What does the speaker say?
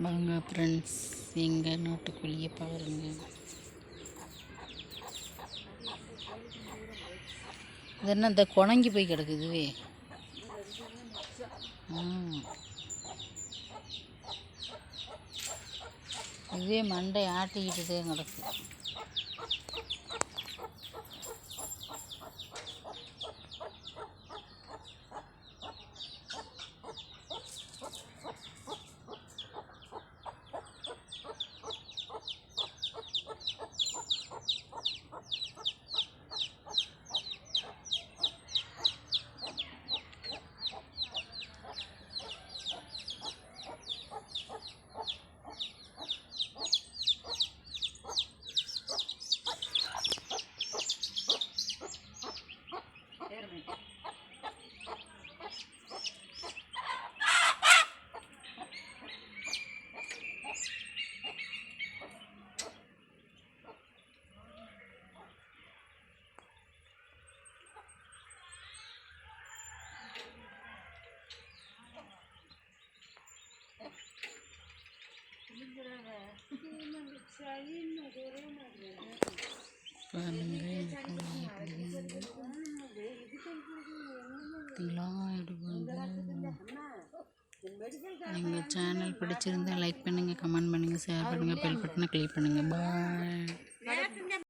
வாங்க ஃப்ரெண்ட்ஸ் எங்கள் நாட்டுக்கோழியை பாருங்க. இது என்ன இந்த குணங்கி போய் கிடக்குதுவே இதுவே? இதுவே மண்டை ஆட்டிக்கிட்டு தான் கிடக்கு. எங்கள் சேனல் பிடிச்சிருந்தா லைக் பண்ணுங்கள் கமெண்ட் பண்ணுங்கள் ஷேர் பண்ணுங்கள் பெல் பட்டனை கிளிக் பண்ணுங்கள் பாய்